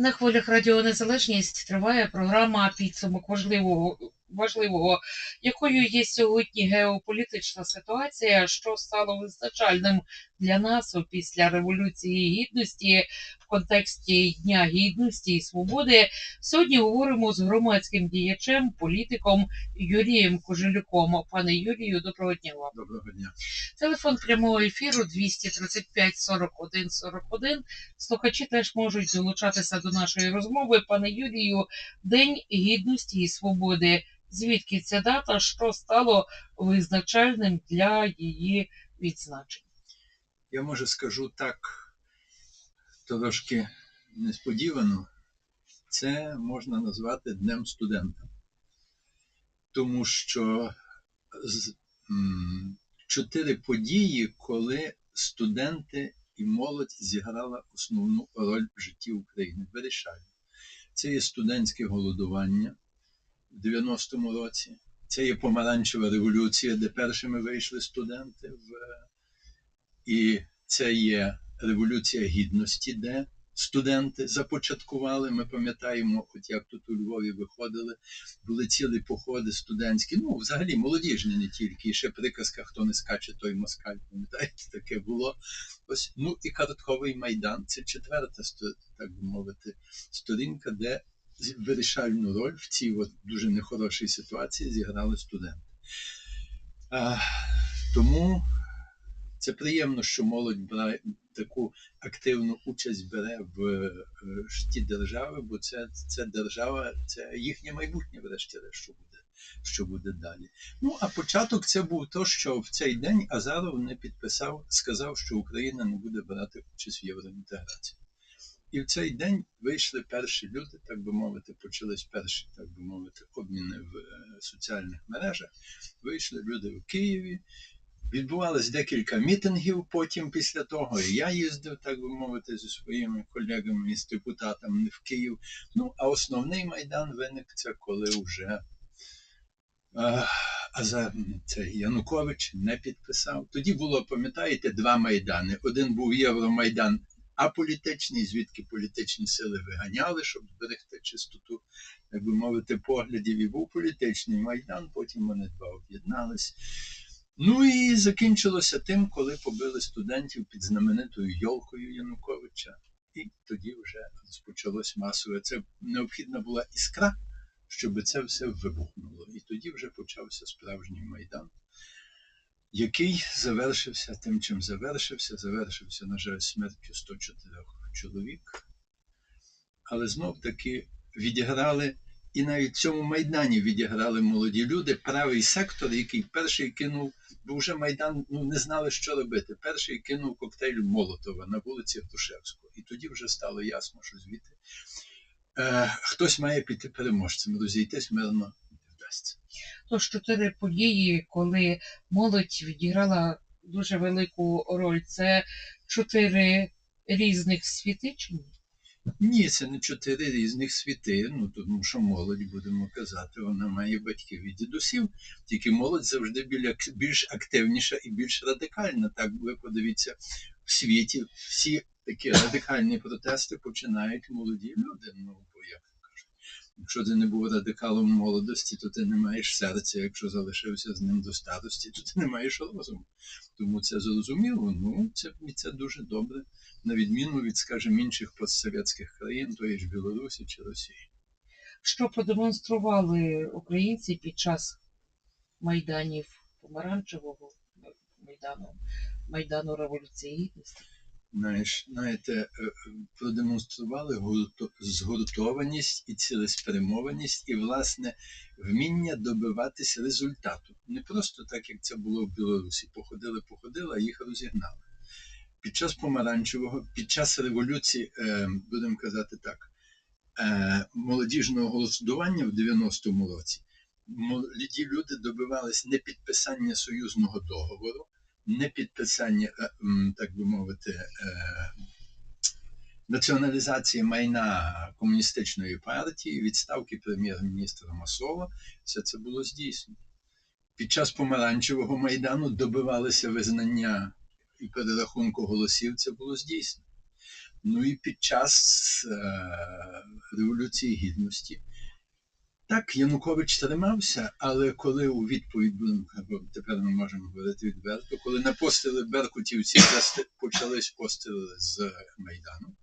На хвилях Радіо Незалежність триває програма підсумок важливого, важливого, якою є сьогодні геополітична ситуація, що стало визначальним для нас після Революції Гідності в контексті Дня Гідності і Свободи. Сьогодні говоримо з громадським діячем, політиком Юрієм Кожелюком. Пане Юрію, доброго дня вам. Доброго дня. Телефон прямого ефіру 235 41 41. Слухачі теж можуть долучатися до нашої розмови. Пане Юрію, День гідності і свободи. Звідки ця дата, що стало визначальним для її відзначення? Я може скажу так трошки несподівано. Це можна назвати Днем студента. Тому що чотири події, коли студенти і молодь зіграла основну роль в житті України. Вирішальні. Це є студентське голодування в 90-му році. Це є помаранчева революція, де першими вийшли студенти в і це є Революція Гідності, де студенти започаткували. Ми пам'ятаємо, от як тут у Львові виходили, були цілі походи студентські, ну, взагалі молодіжні не тільки. І ще приказка, хто не скаче, той москаль. Пам'ятаєте, таке було. Ось, ну і картковий майдан. Це четверта, так би мовити, сторінка, де вирішальну роль в цій от дуже нехорошій ситуації зіграли студенти. А, тому це приємно, що молодь бере таку активну участь бере в е, житті держави, бо це, це держава, це їхнє майбутнє, врешті-решт, що буде, що буде далі. Ну а початок це був то, що в цей день Азаров не підписав, сказав, що Україна не буде брати участь в євроінтеграції. І в цей день вийшли перші люди, так би мовити, почались перші, так би мовити, обміни в е, соціальних мережах. Вийшли люди в Києві, Відбувалось декілька мітингів потім після того. І я їздив, так би мовити, зі своїми колегами з депутатами в Київ. Ну, а основний майдан виник це коли вже а, а це Янукович не підписав. Тоді було, пам'ятаєте, два майдани. Один був Євромайдан аполітичний, звідки політичні сили виганяли, щоб зберегти чистоту, так би мовити, поглядів. І був політичний майдан, потім вони два об'єднались. Ну і закінчилося тим, коли побили студентів під знаменитою йолкою Януковича. І тоді вже розпочалось масове. Це необхідна була іскра, щоб це все вибухнуло. І тоді вже почався справжній майдан, який завершився тим, чим завершився. Завершився, на жаль, смертю 104 чоловік. Але знов таки відіграли і навіть в цьому майдані відіграли молоді люди. Правий сектор, який перший кинув, бо вже майдан ну, не знали, що робити. Перший кинув коктейль Молотова на вулиці Грушевського. І тоді вже стало ясно, що звідти е, хтось має піти переможцем, розійтись мирно не. Тож чотири події, коли молодь відіграла дуже велику роль. Це чотири різних світи чи ні? Ні, це не чотири різних світи. Ну тому що молодь, будемо казати, вона має батьків і дідусів. Тільки молодь завжди біля більш активніша і більш радикальна. Так ви подивіться в світі. Всі такі радикальні протести починають молоді люди. Ну якщо ти не був радикалом молодості, то ти не маєш серця. Якщо залишився з ним до старості, то ти не маєш розуму. Тому це зрозуміло. Ну це це дуже добре на відміну від, скажімо, інших постсовєтських країн, тої ж Білорусі чи Росії. Що продемонстрували українці під час майданів помаранчевого майдану, майдану Революції Гідності? Знаєш, знаєте, е, е, продемонстрували гурто- згуртованість і цілеспрямованість, і, власне, вміння добиватися результату. Не просто так, як це було в Білорусі. Походили, походили, а їх розігнали. Під час помаранчевого, під час революції, е, будемо казати так, молодіжного голосування в 90-му році молоді люди добивались не підписання союзного договору, не підписання, е, так би мовити, е, націоналізації майна комуністичної партії, відставки прем'єр-міністра Масова, все це було здійснено. Під час помаранчевого майдану добивалися визнання і перерахунку голосів, це було здійснено. Ну і під час е, Революції Гідності. Так, Янукович тримався, але коли у відповідь будемо тепер ми можемо говорити відверто, коли напостили беркутівці засти- почались постріли з Майдану,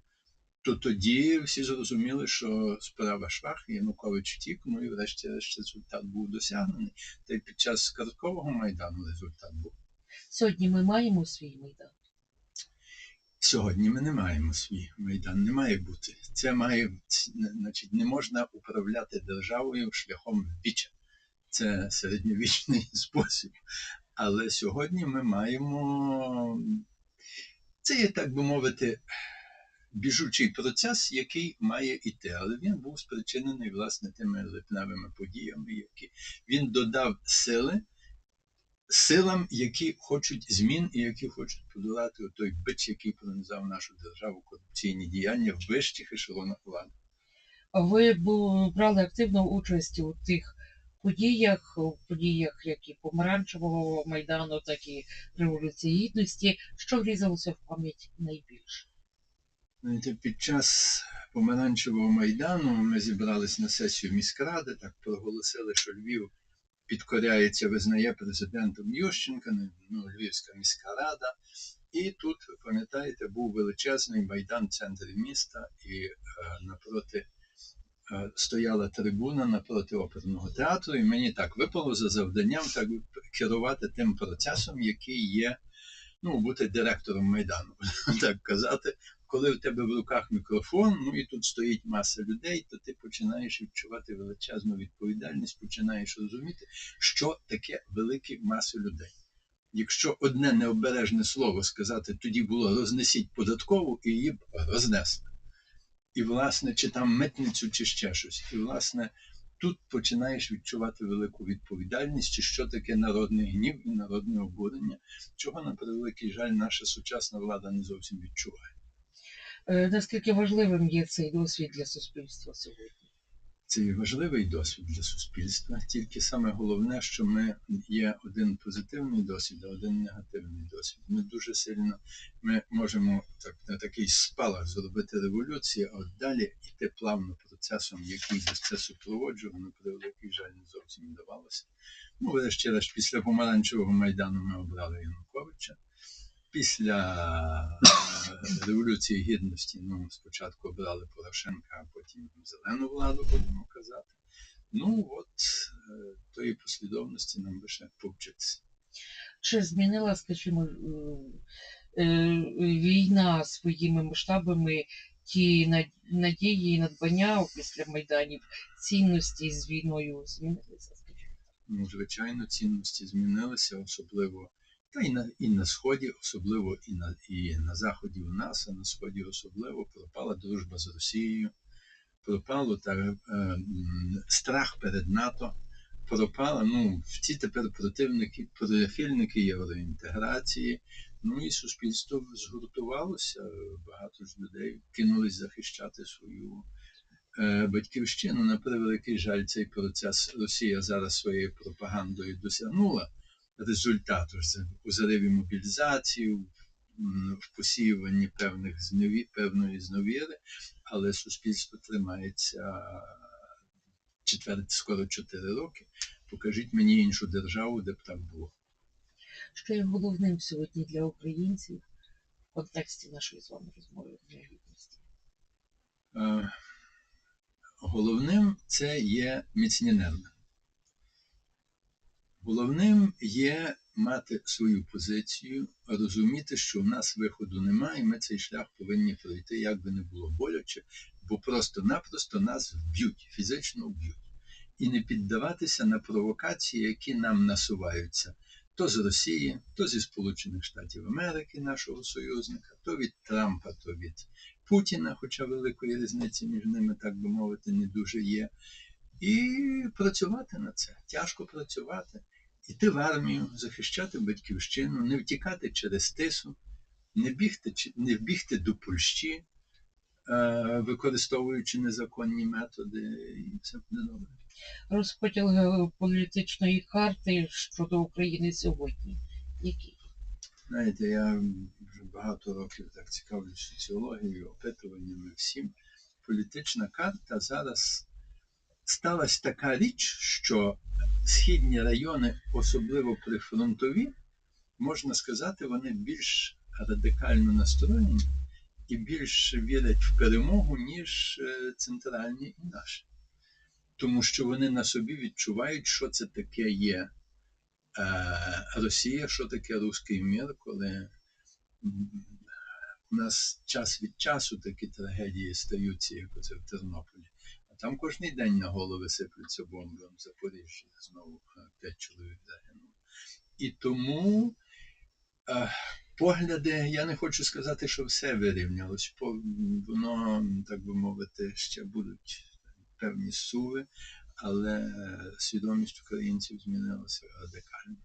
то тоді всі зрозуміли, що справа швах, Янукович втік, ну і врешті-решт результат був досягнений. Та й під час Карткового майдану результат був. Сьогодні ми маємо свій майдан. Сьогодні ми не маємо свій майдан, не має бути. Це має значить, не можна управляти державою шляхом віча. Це середньовічний спосіб. Але сьогодні ми маємо. Це є, так би мовити, біжучий процес, який має йти. Але він був спричинений власне тими липневими подіями, які він додав сили силам, які хочуть змін і які хочуть подолати той бич, який пронизав нашу державу, корупційні діяння в вищих ешелонах влади. Ви брали активну участь у тих подіях, у подіях як і помаранчевого майдану, так і Революції Гідності. Що врізалося в пам'ять найбільше? Знаєте, під час помаранчевого майдану ми зібрались на сесію міськради, так проголосили, що Львів підкоряється, визнає президентом Ющенка, ну, Львівська міська рада. І тут, пам'ятаєте, був величезний майдан в центрі міста, і е, напроти е, стояла трибуна напроти оперного театру, і мені так випало за завданням так керувати тим процесом, який є, ну, бути директором майдану, так казати. Коли в тебе в руках мікрофон, ну і тут стоїть маса людей, то ти починаєш відчувати величезну відповідальність, починаєш розуміти, що таке великі маси людей. Якщо одне необережне слово сказати, тоді було рознесіть податкову і її б рознесли. І, власне, чи там митницю, чи ще щось. І, власне, тут починаєш відчувати велику відповідальність, чи що таке народний гнів і народне обурення, чого, на превеликий жаль, наша сучасна влада не зовсім відчуває. Е, Наскільки важливим є цей досвід для суспільства сьогодні? Це важливий досвід для суспільства. Тільки саме головне, що ми є один позитивний досвід, а один негативний досвід. Ми дуже сильно ми можемо так на такий спалах зробити революцію, а от далі йти плавно процесом, який би це супроводжував, на превеликий жаль не зовсім вдавалося. Ну, врешті-решт, після помаранчевого майдану ми обрали Януковича. Після е, Революції Гідності ну, спочатку обрали Порошенка, а потім зелену владу, будемо казати. Ну от е, тої послідовності нам би ще повчитися. Чи змінила, скажімо, е, війна своїми масштабами ті надії і надбання після майданів, цінності з війною змінилися? Ну, звичайно, цінності змінилися, особливо та і на, і на Сході, особливо і на, і на Заході у нас, а на Сході особливо пропала дружба з Росією, пропало та, е, страх перед НАТО, пропала, ну, ці тепер противники, прихильники євроінтеграції. Ну і суспільство згуртувалося, багато ж людей кинулись захищати свою е, батьківщину. На превеликий жаль, цей процес Росія зараз своєю пропагандою досягнула результату у зариві мобілізації, в- посіюванні певних знові, певної зновіри, але суспільство тримається четверть, скоро 4 роки. Покажіть мені іншу державу, де б так було. Що є головним сьогодні для українців в контексті нашої з вами розмови для гідності? Е, Головним це є міцні нерви. Головним є мати свою позицію, розуміти, що в нас виходу немає, і ми цей шлях повинні пройти, як би не було боляче, бо просто-напросто нас вб'ють, фізично вб'ють. І не піддаватися на провокації, які нам насуваються то з Росії, то зі Сполучених Штатів Америки, нашого союзника, то від Трампа, то від Путіна, хоча великої різниці між ними, так би мовити, не дуже є. І працювати на це, тяжко працювати, іти в армію, захищати батьківщину, не втікати через тису, не бігти, не вбігти до Польщі, е, використовуючи незаконні методи, і все буде добре. Розподіл геополітичної карти щодо України сьогодні. Який? Знаєте, я вже багато років так цікавлюсь соціологією, опитуваннями всім. Політична карта зараз сталася така річ, що східні райони, особливо прифронтові, можна сказати, вони більш радикально настроєні і більш вірять в перемогу, ніж е, центральні і наші. Тому що вони на собі відчувають, що це таке є е, Росія, що таке руський мір, коли у нас час від часу такі трагедії стаються, як оце в Тернополі. Там кожен день на голови сиплються бомби в Запоріжжі, знову е, п'ять чоловік загинуло. І тому е, погляди, я не хочу сказати, що все вирівнялось, воно, так би мовити, ще будуть певні суви, але е, свідомість українців змінилася радикально.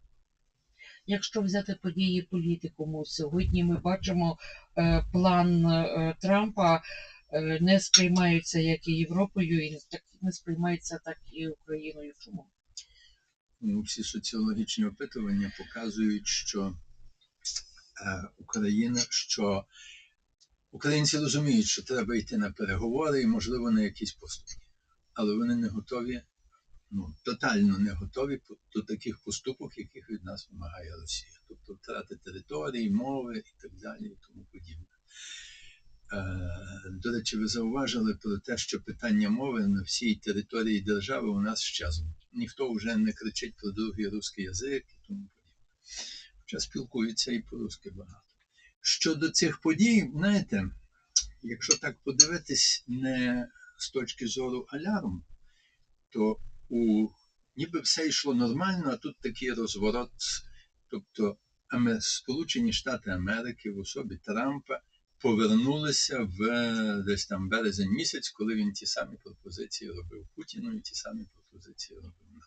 Якщо взяти події політикуму, сьогодні ми бачимо е, план е, Трампа не сприймається як і Європою, і не сприймається так і Україною. Чому? Ну, всі соціологічні опитування показують, що е, Україна, що українці розуміють, що треба йти на переговори і, можливо, на якісь поступки. Але вони не готові, ну, тотально не готові до таких поступок, яких від нас вимагає Росія. Тобто втрати території, мови і так далі, і тому подібне. Е, До речі, ви зауважили про те, що питання мови на всій території держави у нас щезнуть. Ніхто вже не кричить про другий русський язик і тому подібне. Хоча спілкуються і по-русски багато. Щодо цих подій, знаєте, якщо так подивитись не з точки зору алярму, то у ніби все йшло нормально, а тут такий розворот. Тобто Сполучені Штати Америки в особі Трампа повернулися в десь там березень місяць, коли він ті самі пропозиції робив Путіну і ті самі пропозиції робив нам.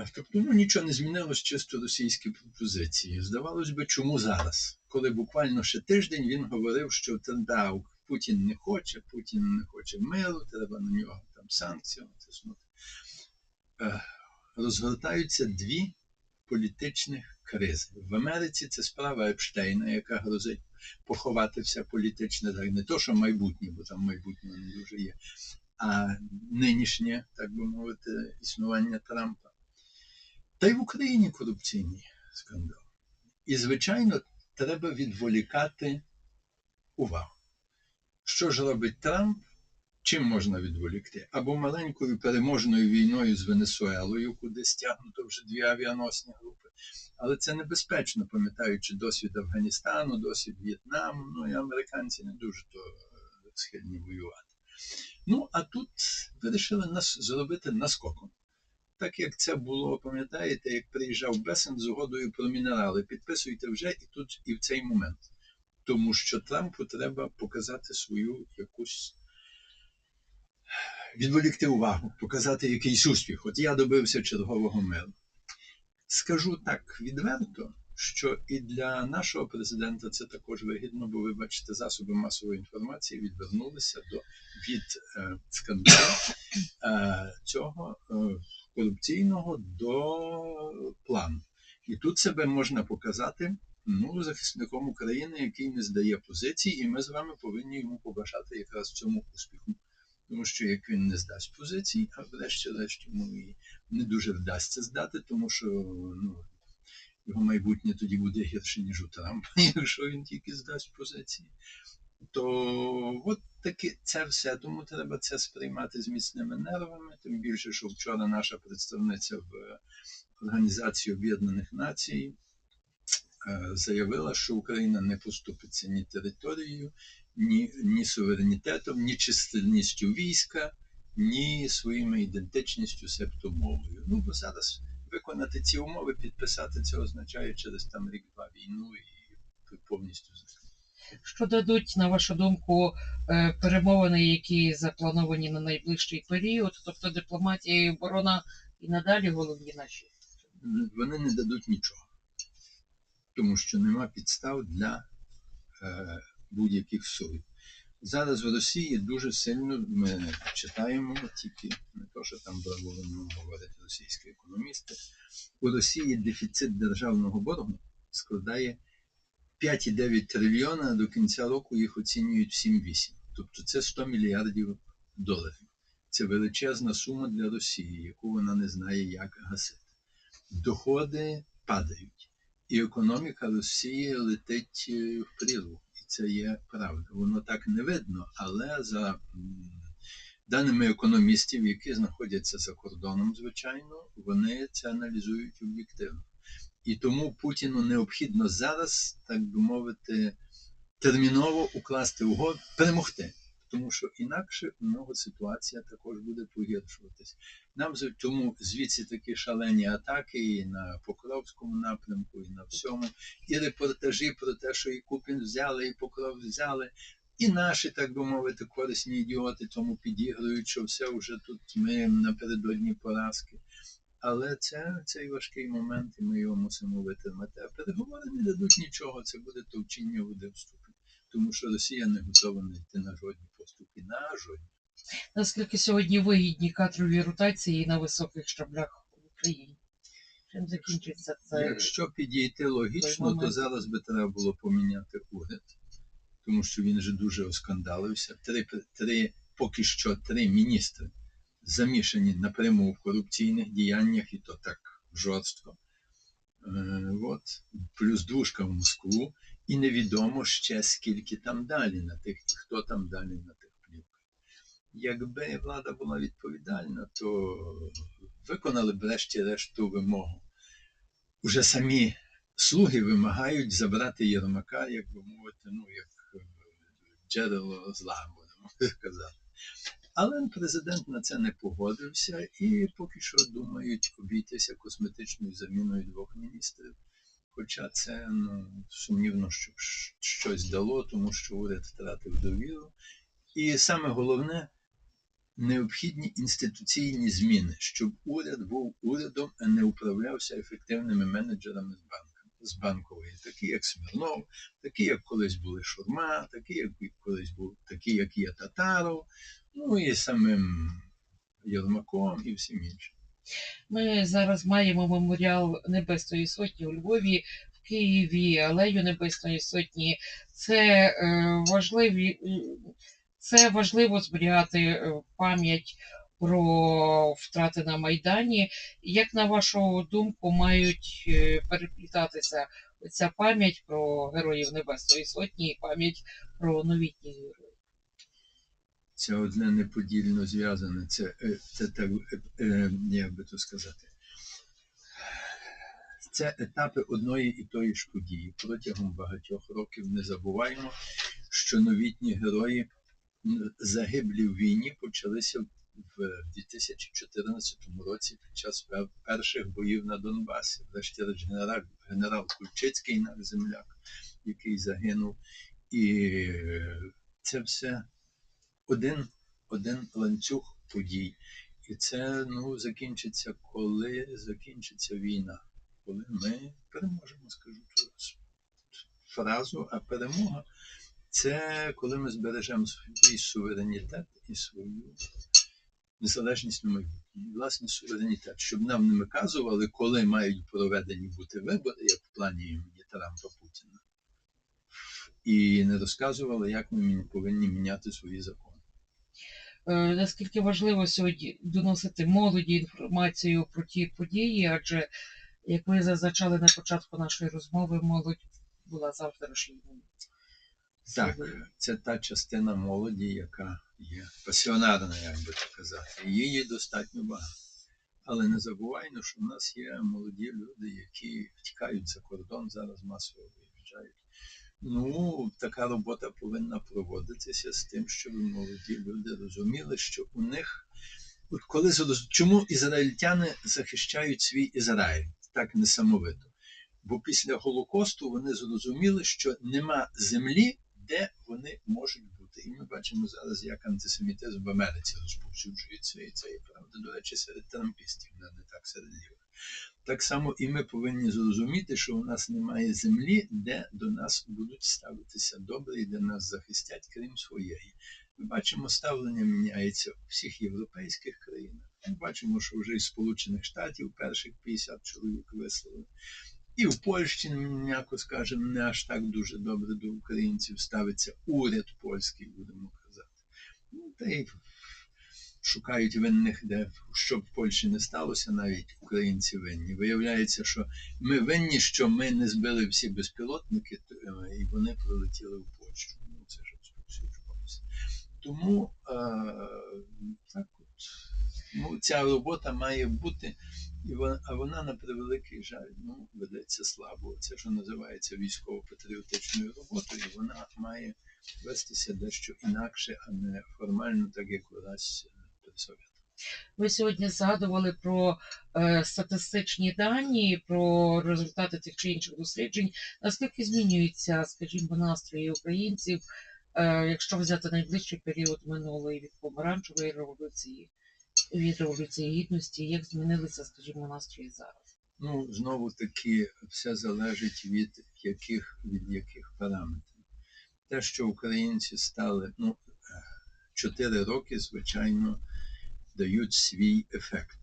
Е, Тобто ну, нічого не змінилось, чисто російські пропозиції. Здавалось би, чому зараз? Коли буквально ще тиждень він говорив, що да, Путін не хоче, Путін не хоче миру, треба на нього там санкції натиснути. Е, Розгортаються дві політичних кризи. В Америці це справа Епштейна, яка грозить поховати все політичне, так не то, що майбутнє, бо там майбутнє не дуже є, а нинішнє, так би мовити, існування Трампа. Та й в Україні корупційні скандали. І, звичайно, треба відволікати увагу. Що ж робить Трамп? Чим можна відволікти? Або маленькою переможною війною з Венесуелою, куди стягнуто вже дві авіаносні групи. Але це небезпечно, пам'ятаючи досвід Афганістану, досвід В'єтнаму. Ну і американці не дуже то е, схильні воювати. Ну, а тут вирішили нас зробити наскоком. Так як це було, пам'ятаєте, як приїжджав Бесен з угодою про мінерали, підписуйте вже і тут, і в цей момент. Тому що Трампу треба показати свою якусь відволікти увагу, показати якийсь успіх. От я добився чергового миру. Скажу так відверто, що і для нашого президента це також вигідно, бо ви бачите, засоби масової інформації відвернулися до від е, скандалу е, цього е, корупційного до плану. І тут себе можна показати ну, захисником України, який не здає позиції, і ми з вами повинні йому побажати якраз цьому успіху. Тому що як він не здасть позицій, а врешті-решт йому і не дуже вдасться здати, тому що ну, його майбутнє тоді буде гірше, ніж у Трампа, якщо він тільки здасть позиції. То от таки це все. Тому треба це сприймати з міцними нервами. Тим більше, що вчора наша представниця в Організації Об'єднаних Націй е, заявила, що Україна не поступиться ні територією, ні, ні суверенітетом, ні чисельністю війська, ні своїми ідентичністю, себто мовою. Ну, бо зараз виконати ці умови, підписати це означає через там рік-два війну і повністю закрити. Що дадуть, на вашу думку, е, перемовини, які заплановані на найближчий період, тобто дипломатія і оборона і надалі головні наші? Вони не дадуть нічого, тому що нема підстав для е, будь-яких суд. Зараз в Росії дуже сильно ми читаємо тільки не то, що там бравурно говорять російські економісти. У Росії дефіцит державного боргу складає 5,9 трильйона, а до кінця року їх оцінюють в 7,8. Тобто це 100 мільярдів доларів. Це величезна сума для Росії, яку вона не знає, як гасити. Доходи падають, і економіка Росії летить е, в прірву. Це є правда. Воно так не видно, але за даними економістів, які знаходяться за кордоном, звичайно, вони це аналізують об'єктивно. І тому Путіну необхідно зараз, так би мовити, терміново укласти угоду, перемогти. Тому що інакше у нього ситуація також буде погіршуватись. Нам тому звідси такі шалені атаки і на Покровському напрямку, і на всьому, і репортажі про те, що і Купін взяли, і Покров взяли, і наші, так би мовити, корисні ідіоти тому підігрують, що все вже тут ми напередодні поразки. Але це цей важкий момент, і ми його мусимо витримати. А переговори не дадуть нічого, це буде товчіння води в ступі. Тому що Росія не готова не йти на жодні поступки. На жодні. Наскільки сьогодні вигідні кадрові ротації на високих щаблях в Україні? Чим закінчиться це? Якщо підійти логічно, то зараз би треба було поміняти уряд, тому що він же дуже оскандалився. Три, три поки що три міністри замішані напряму в корупційних діяннях, і то так жорстко. Е, от. Плюс двушка в Москву, і невідомо ще скільки там далі на тих, хто там далі на. Якби влада була відповідальна, то виконали б врешті-решт ту вимогу. Уже самі слуги вимагають забрати Єрмака, як би мовити, ну, як е, джерело зла, будемо казати. Але президент на це не погодився і поки що думають обійтися косметичною заміною двох міністрів. Хоча це ну, сумнівно, щоб щось дало, тому що уряд втратив довіру. І саме головне необхідні інституційні зміни, щоб уряд був урядом, а не управлявся ефективними менеджерами з банками з банкової, такі як Смірнов, такі, як колись були Шурма, такі, як колись був, такі, як є Татаров, ну і самим Єрмаком і всім іншим. Ми зараз маємо меморіал Небесної Сотні у Львові, в Києві, Алею Небесної Сотні. Це е, важливі, це важливо зберігати е, пам'ять про втрати на Майдані. Як на вашу думку, мають е, переплітатися ця пам'ять про героїв Небесної Сотні і пам'ять про новітніх героїв? Це одне неподільно зв'язане. Це, е, це так, як би то сказати. Це етапи одної і тої ж події. Протягом багатьох років не забуваємо, що новітні герої загиблі в війні почалися в 2014 році під час перших боїв на Донбасі. Врешті-решт генерал, генерал Кульчицький, наш земляк, який загинув. І це все один, один ланцюг подій. І це ну, закінчиться, коли закінчиться війна. Коли ми переможемо, скажу цю фразу, а перемога це коли ми збережемо свій суверенітет і свою незалежність на майбутнє. І, Власне, суверенітет, щоб нам не наказували, коли мають проведені бути вибори, як в плані імені Трампа Путіна, і не розказували, як ми повинні міняти свої закони. Е, наскільки важливо сьогодні доносити молоді інформацію про ті події, адже, як ви зазначали на початку нашої розмови, молодь була завтрашньою. Так, це та частина молоді, яка є пасіонарна, як би так казати. Її достатньо багато. Але не забуваймо, що в нас є молоді люди, які втікають за кордон, зараз масово виїжджають. Ну, така робота повинна проводитися з тим, щоб молоді люди розуміли, що у них, от коли чому ізраїльтяни захищають свій Ізраїль так несамовито? Бо після Голокосту вони зрозуміли, що нема землі, де вони можуть бути. І ми бачимо зараз, як антисемітизм в Америці розповсюджується, і це є правда, до речі, серед трампістів, не так серед лівих. Так само і ми повинні зрозуміти, що у нас немає землі, де до нас будуть ставитися добре і де нас захистять, крім своєї. Ми бачимо, ставлення міняється у всіх європейських країнах. Ми бачимо, що вже із Сполучених Штатів перших 50 чоловік вислали. І в Польщі, м'яко скажемо, не аж так дуже добре до українців ставиться уряд польський, будемо казати. Ну, та й шукають винних, де що в Польщі не сталося, навіть українці винні. Виявляється, що ми винні, що ми не збили всі безпілотники, е, і вони прилетіли в Польщу. Ну, це ж розповсюджувалося. Тому е, так от, ну, ця робота має бути, і вона, а вона на превеликий жаль ну, ведеться слабо. Це що називається військово-патріотичною роботою, вона має вестися дещо інакше, а не формально, так як велась е, при Совєтах. Ви сьогодні згадували про е, статистичні дані, про результати тих чи інших досліджень. Наскільки змінюються, скажімо, настрої українців, е, якщо взяти найближчий період минулої від помаранчевої революції, від революції гідності, як змінилися, скажімо, настрої зараз? Ну, знову таки, все залежить від яких, від яких параметрів. Те, що українці стали, ну, е, чотири роки, звичайно, дають свій ефект.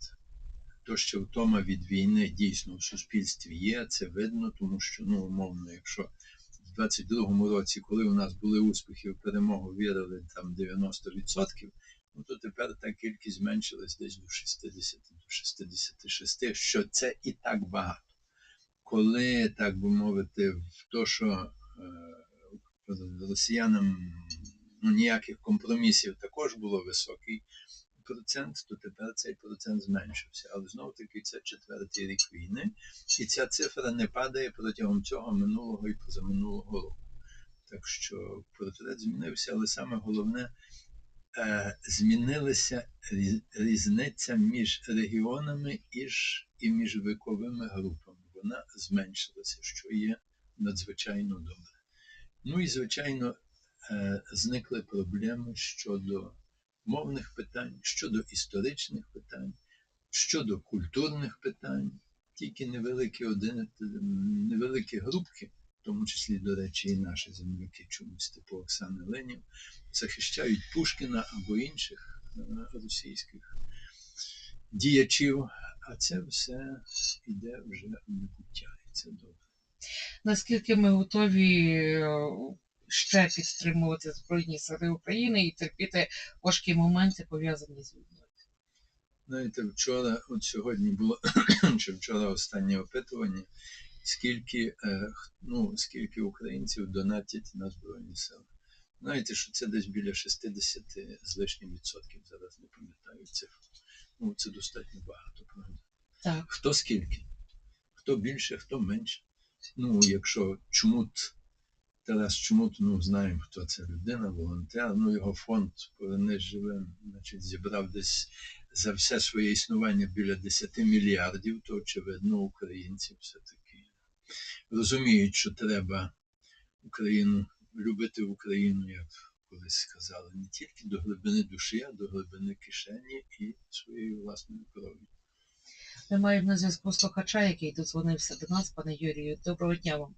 То, що втома від війни дійсно в суспільстві є, це видно, тому що, ну, умовно, якщо в 22-му році, коли у нас були успіхи в перемогу, вірили там 90%, ну то тепер та кількість зменшилась десь до 60, до 66, що це і так багато. Коли, так би мовити, в то, що е, росіянам ну, ніяких компромісів також було високий процент, то тепер цей процент зменшився. Але знову таки це четвертий рік війни, і ця цифра не падає протягом цього минулого і позаминулого року. Так що портрет змінився, але саме головне, змінилася різниця між регіонами і між віковими групами. Вона зменшилася, що є надзвичайно добре. Ну і, звичайно, е, зникли проблеми щодо мовних питань, щодо історичних питань, щодо культурних питань. Тільки невеликі, один, невеликі групки, в тому числі, до речі, і наші земляки чомусь, типу Оксани Ленів, захищають Пушкіна або інших е, російських діячів, а це все йде вже в небуття, і це добре. Наскільки ми готові е, ще підтримувати Збройні Сили України і терпіти важкі моменти, пов'язані з війною? Знаєте, вчора, от сьогодні було чи вчора останнє опитування, скільки, е, ну, скільки українців донатять на Збройні Сили. Знаєте, що це десь біля 60 з лишнім відсотків, зараз не пам'ятаю цифру. Ну, це достатньо багато, правда. Так. Хто скільки? Хто більше, хто менше. Ну, якщо чмут, Тарас Чмут, ну знаємо, хто це людина, волонтер, ну його фонд «Повернись живим, значить, зібрав десь за все своє існування біля 10 мільярдів, то очевидно, українці все-таки розуміють, що треба Україну любити Україну, як колись сказали, не тільки до глибини душі, а до глибини кишені і своєю власною кров'ю. Ми маємо на зв'язку слухача, який дозвонився до нас, пане Юрію. Доброго дня вам.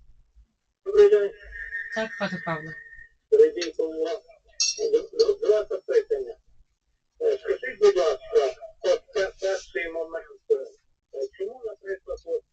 Добрий день, Так, пане Павло. Радій Павло. Два запитання. Е, Скажіть, будь ласка, от перший момент. е, Чому, наприклад, от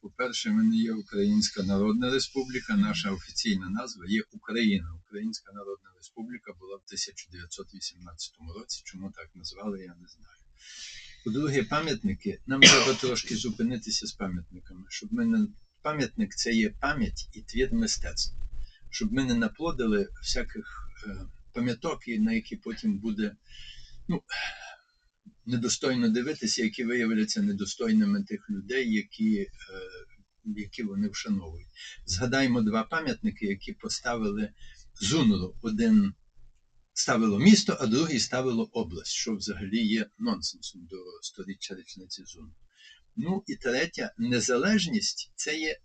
По-перше, в мене є Українська Народна Республіка, наша офіційна назва є Україна. Українська Народна Республіка була в 1918 році. Чому так назвали, я не знаю. По-друге, пам'ятники. Нам треба трошки зупинитися з пам'ятниками, щоб ми не пам'ятник це є пам'ять і твір мистецтва. Щоб ми не наплодили всяких е, пам'яток, на які потім буде ну, недостойно дивитися, які виявляться недостойними тих людей, які, е, які вони вшановують. Згадаймо два пам'ятники, які поставили Зунуру. Один ставило місто, а другий ставило область, що взагалі є нонсенсом до сторіччя річниці Зунуру. Ну і третя, незалежність це є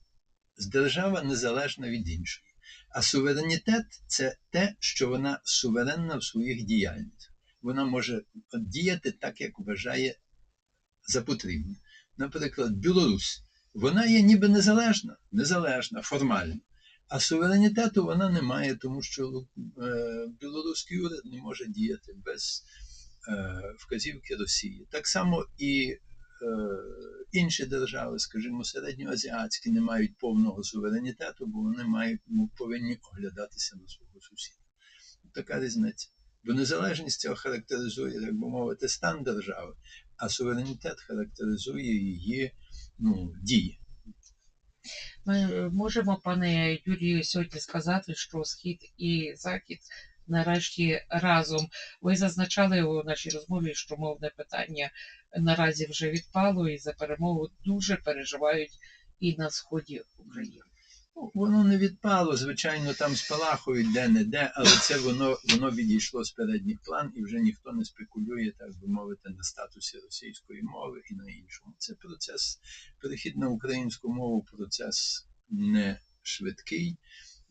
держава незалежна від іншої. А суверенітет це те, що вона суверенна в своїх діяльностях. Вона може діяти так, як вважає за потрібне. Наприклад, Білорусь, вона є ніби незалежна, незалежна, формально. А суверенітету вона не має, тому що е, білоруський уряд не може діяти без е, вказівки Росії. Так само і е, інші держави, скажімо, середньоазіатські, не мають повного суверенітету, бо вони мають, ну, повинні оглядатися на свого сусіда. Така різниця. Бо незалежність цього характеризує, як би мовити, стан держави, а суверенітет характеризує її ну, дії. Ми можемо, пане Юрію, сьогодні сказати, що схід і захід нарешті разом. Ви зазначали у нашій розмові, що мовне питання наразі вже відпало, і за перемогу дуже переживають і на сході України. Ну, Воно не відпало, звичайно, там спалахують де-не-де, але це воно, воно відійшло з передніх план і вже ніхто не спекулює, так би мовити, на статусі російської мови і на іншому. Це процес, перехід на українську мову, процес не швидкий.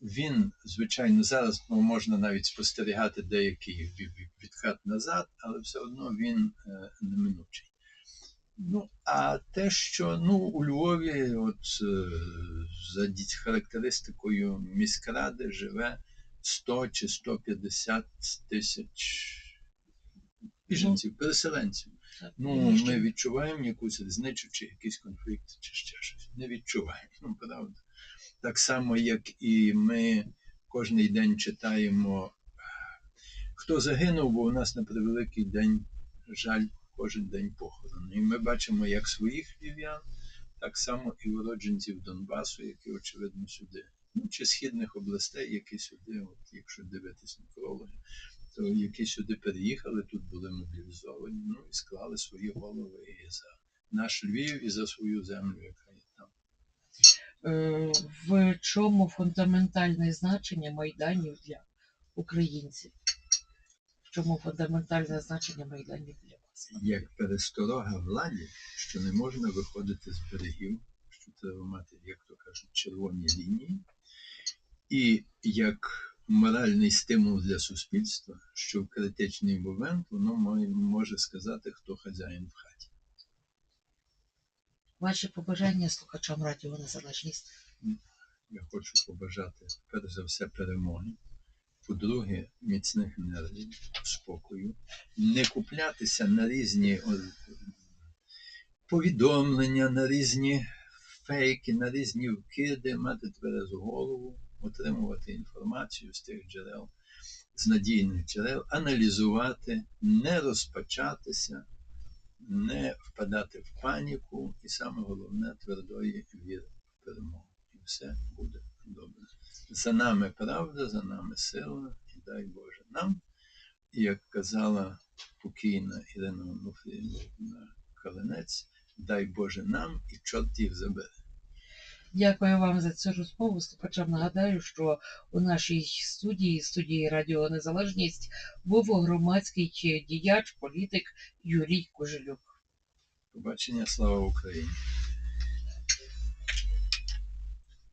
Він, звичайно, зараз ну, можна навіть спостерігати деякий ві- ві- відхат назад, але все одно він е, неминучий. Ну, а те, що ну, у Львові, от е, за характеристикою міськради живе 100 чи 150 тисяч біженців, переселенців. Ну, ми відчуваємо якусь різницю, чи якийсь конфлікт, чи ще щось. Не відчуваємо, ну, правда. Так само, як і ми кожний день читаємо, хто загинув, бо у нас на превеликий день жаль кожен день похорону. І ми бачимо як своїх львів'ян, так само і уродженців Донбасу, які, очевидно, сюди, ну, чи східних областей, які сюди, от, якщо дивитись некрологи, то які сюди переїхали, тут були мобілізовані, ну і склали свої голови і за наш Львів, і за свою землю, яка є там. Е, В чому фундаментальне значення майданів для українців? В чому фундаментальне значення майданів для? Як пересторога владі, що не можна виходити з берегів, що треба мати, як то кажуть, червоні лінії, і як моральний стимул для суспільства, що в критичний момент воно може сказати, хто хазяїн в хаті. Ваші побажання слухачам Радіо Незалежність. Я хочу побажати перш за все перемоги. По-друге, міцних енергій, спокою, не куплятися на різні повідомлення, на різні фейки, на різні вкиди, мати тверезу голову, отримувати інформацію з тих джерел, з надійних джерел, аналізувати, не розпачатися, не впадати в паніку, і саме головне твердої віри в перемогу. І все буде добре. За нами правда, за нами сила, і дай Боже нам. Як казала покійна Ірина Онуфріївна Калинець, дай Боже нам і чорт їх забере. Дякую вам за цю розмову. Слухачам нагадаю, що у нашій студії, студії Радіо Незалежність, був громадський діяч, політик Юрій Кожелюк. Побачення, слава Україні!